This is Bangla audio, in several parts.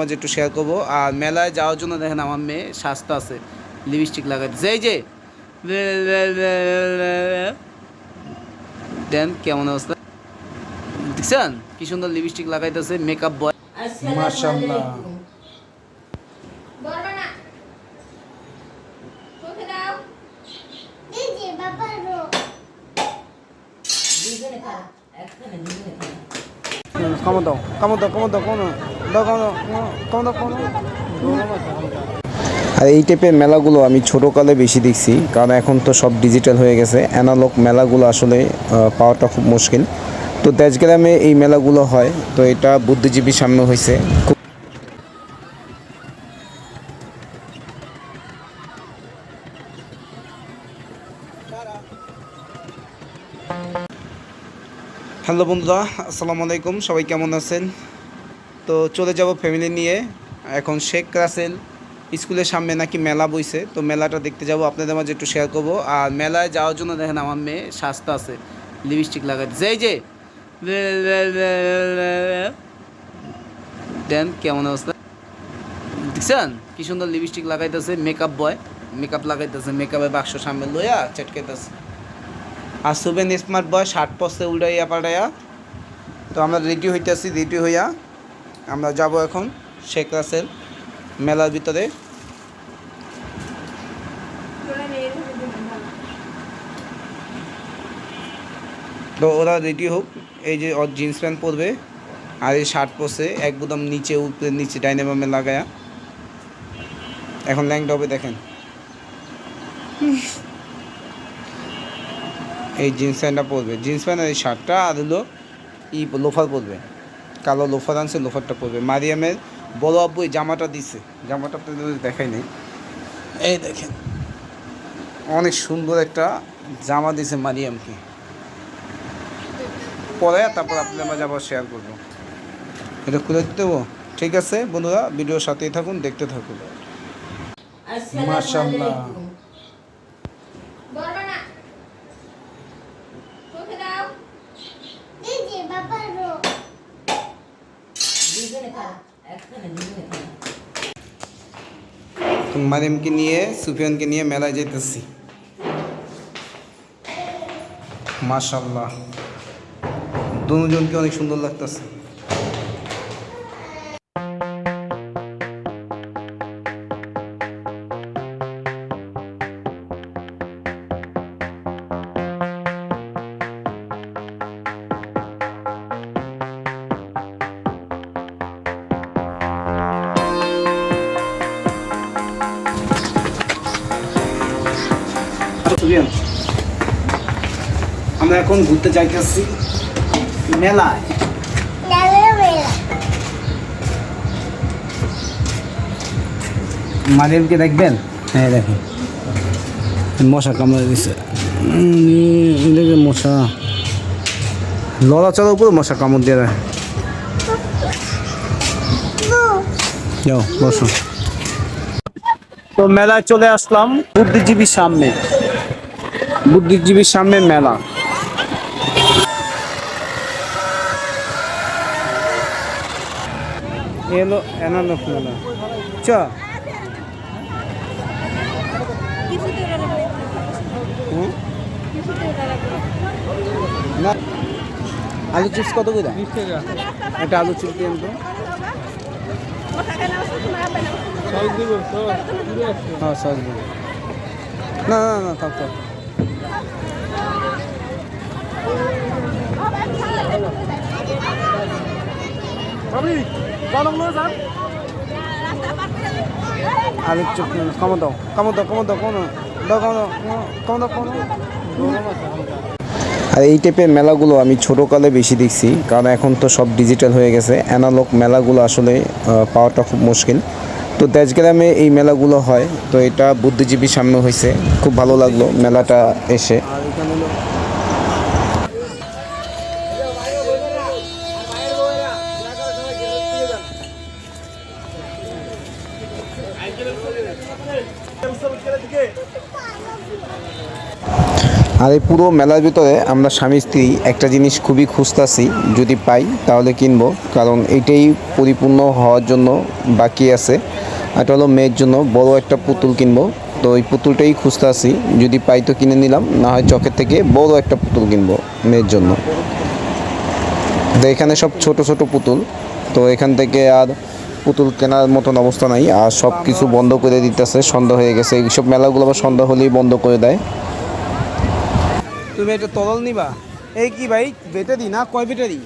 মাঝে একটু শেয়ার করব। আর মেলায় যাওয়ার জন্য দেখেন আমার মেয়ে স্বাস্থ্য আছে লিপস্টিক লাগাইতেছে এই যে দেন কেমন অবস্থা? দেখছেন? কি সুন্দর লিপস্টিক লাগাইতেছে মেকআপ বয় মাশাআল্লাহ। দুজনে খারাপ একখানে দুজনে আর এই টাইপের মেলাগুলো আমি ছোটোকালে বেশি দেখছি, কারণ এখন তো সব ডিজিটাল হয়ে গেছে। অ্যানালগ মেলাগুলো আসলে পাওয়াটা খুব মুশকিল। তো তেজগ্রামে এই মেলাগুলো হয়, তো এটা বুদ্ধিজীবীর সামনে হয়েছে হ্যালো বন্ধুরা, আসসালামু আলাইকুম, সবাই কেমন আছেন? তো চলে যাব ফ্যামিলি নিয়ে। এখন শেখ রাসেল স্কুলের সামনে নাকি মেলা বইছে, তো মেলাটা দেখতে যাব, আপনাদের মাঝে একটু শেয়ার করব। আর মেলায় যাওয়ার জন্য দেখেন আমার মেয়ে স্বাস্থ্য আছে লিপস্টিক লাগাইতেছে এই যে, দেন কেমন অবস্থা? দেখছেন? কি সুন্দর লিপস্টিক লাগাইতেছে মেকআপ বয় মেকআপ লাগাইতেছে মেকআপের বাক্স সামনে লইয়া চেটকাইতেছে আর সুবেন স্মার্ট বয় শার্ট পরছে উল্টাইয়া পাল্টাইয়া তো আমরা রেডি হইতেছি রেডি হইয়া আমরা যাব এখন শেখ রাসেল মেলার ভিতরে। তো ওরা রেডি হোক, এই যে ওর জিন্স প্যান্ট পরবে আর এই শার্ট পরছে একদম নিচে উপরে নিচে ডাইনামামে লাগায়া। এখন ল্যাংটা হবে দেখেন। এই জিন্স প্যান্টটা পরবে। জিন্স প্যান্ট আর এই শার্টটা আর হলো ই লোফার পরবে। কালো লোফার আনছে লোফারটা পরবে। মারিয়ামের বড় আব্বু এই জামাটা দিছে। জামাটা আপনাদের দেখাই নেই। এই দেখেন, অনেক সুন্দর একটা জামা দিছে মারিয়ামকে। পরে তারপর আপনাদের মাঝে আবার শেয়ার করব। এটা খুলে দিতে ঠিক আছে বন্ধুরা, ভিডিওর সাথেই থাকুন, দেখতে থাকুন। মাশাআল্লাহ। মারিয়ামকে নিয়ে সুফিয়ানকে নিয়ে মেলায় যেতেছি মাশাল্লাহ দুজনকে অনেক সুন্দর লাগতেছে। আমরা এখন ঘুরতে যাইতেছি মেলায়। মারিয়ামকে দেখবেন? হ্যাঁ দেখেন। মশা কামড়ে দিছে। মশা। লড়াচড়ার উপরে মশা কামড় দিয়ে দেয়। যাও, বসো। তো মেলায় চলে আসলাম বুদ্ধিজীবীর সামনে। বুদ্ধিজীবীর সামনে মেলা। এলো এনালোক মেলা। চ? না। আলু চিপস কত করে? একটা আলু চিপস দিয়ে তো হ্যাঁ সস দিব। না না না থাক থাক। আলু চিপস কমো দাও কমো দাও কমো দাও কমো দাও কমো দাও কমো দাও কমো দাও। আর এই টাইপের মেলাগুলো আমি ছোটোকালে বেশি দেখছি কারণ এখন তো সব ডিজিটাল হয়ে গেছে। অ্যানালগ মেলাগুলো আসলে পাওয়াটা খুব মুশকিল। তো দেশগ্রামে এই মেলাগুলো হয় তো এটা বুদ্ধিজীবীর সামনে হয়েছে খুব ভালো লাগল মেলাটা এসে। আর এই পুরো মেলার ভিতরে আমরা স্বামী, স্ত্রী একটা জিনিস খুবই খুঁজতাছি, যদি পাই তাহলে কিনবো। কারণ এটাই পরিপূর্ণ হওয়ার জন্য বাকি আছে। এটা হলো মেয়ের জন্য বড় একটা পুতুল কিনবো। তো এই পুতুলটাই খুঁজতাছি, যদি পাই তো কিনে নিলাম, না হয় চকের থেকে বড় একটা পুতুল কিনবো মেয়ের জন্য। তো এখানে সব ছোট ছোট পুতুল। তো এখান থেকে আর পুতুল কেনার মতন অবস্থা নাই, আর সব কিছু বন্ধ করে দিতেছে, সন্ধ্যা হয়ে গেছে। এইসব মেলাগুলো আবার সন্ধ্যা হলেই বন্ধ করে দেয়। তুমি এটা তরল নিবা। এই কি ভাই ব্যাটারি না? কয় ব্যাটারি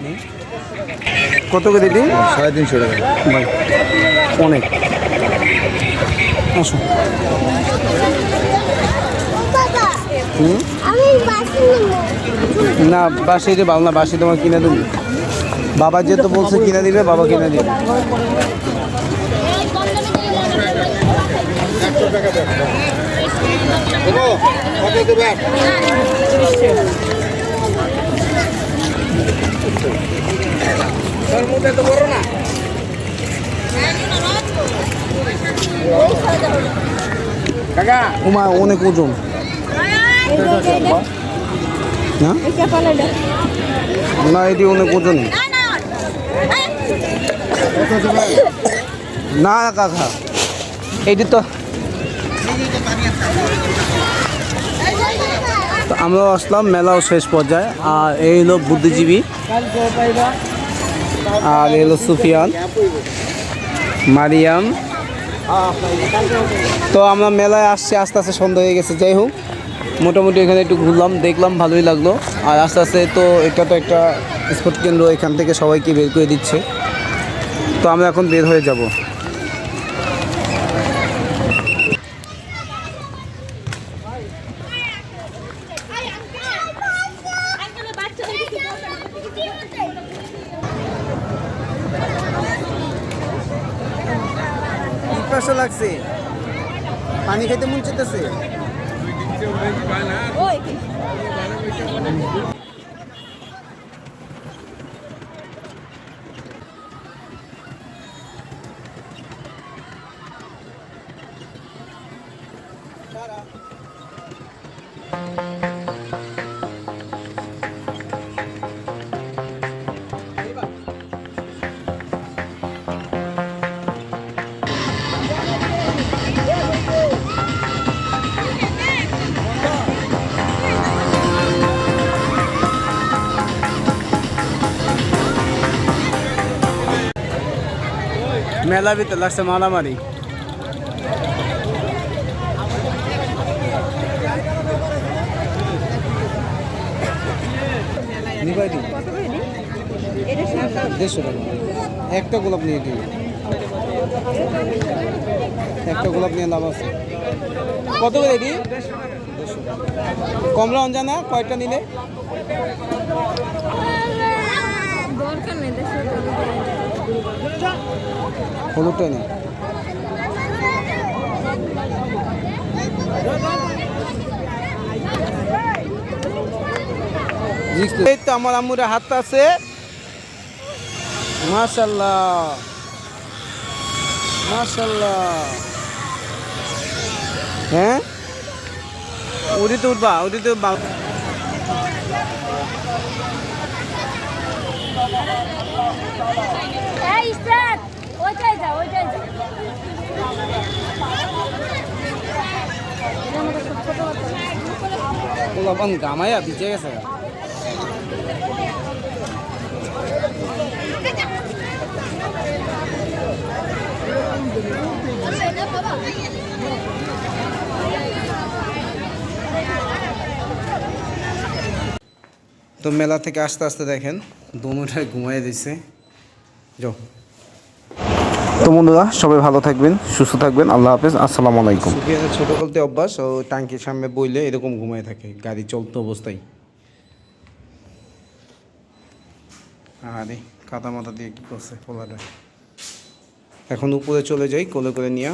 হুম। কত করে দিবি? সাড়ে তিনশো টাকা। ভাই অনেক। আসো। না বাসি যে ভালো না বাসি তোমার কিনে দেবো। বাবা যেহেতু বলছে কিনে দিবে বাবা কিনে দিবে। কাকা উমা অনেক ওজন। না? না এটি অনেক ওজন। না কাকা। এটি তো তো আমরাও আসলাম, মেলাও শেষ পর্যায়ে। আর এই হলো বুদ্ধিজীবী, আর এই হলো সুফিয়ান, মারিয়াম। তো আমরা মেলায় আসছি, আস্তে আস্তে সন্ধ্যা হয়ে গেছে, যাই হোক। মোটামুটি এখানে একটু ঘুরলাম, দেখলাম, ভালোই লাগল। আর আস্তে আস্তে তো এটা তো একটা স্পোর্ট কেন্দ্র এখান থেকে সবাইকে বের করে দিচ্ছে। তো আমরা এখন বের হয়ে যাব। পিপাসা লাগছে? পানি খেতে মন চেতেছে মেলা ভিতরে লাগছে মারামারি। দেড়শো টাকা একটা গোলাপ নিয়ে দিন একটা গোলাপ নিয়ে লাভ আছে। কত করে এটি? কমলা অঞ্জানা কয়টা নিলে? দরকার নেই দেশে হলুদটা নেই। এই তো আমার আম্মুর হাত আছে। মাশাল্লাহ মাশাল্লাহ হ্যাঁ? উড়িতে উঠবা উড়িতে উঠবা। এই স্যার ওইটাই যা ওইটাই যা পোলাপান গামাইয়া ভিজে গেছে তো মেলা থেকে আস্তে আস্তে দেখেন দোনোটায় ঘুমাই দিছে। যাও। তো বন্ধুরা সবাই ভালো থাকবেন সুস্থ থাকবেন আল্লাহ হাফেজ আসসালামু আলাইকুম। ছোট বলতে অভ্যাস ও টাঙ্কির সামনে বইলে এরকম ঘুমায় থাকে গাড়ি চলতো অবস্থায়। আরে কাদা মাথা দিয়ে কি করছে পোলাটা? এখন উপরে চলে যাই কোলে করে নিয়ে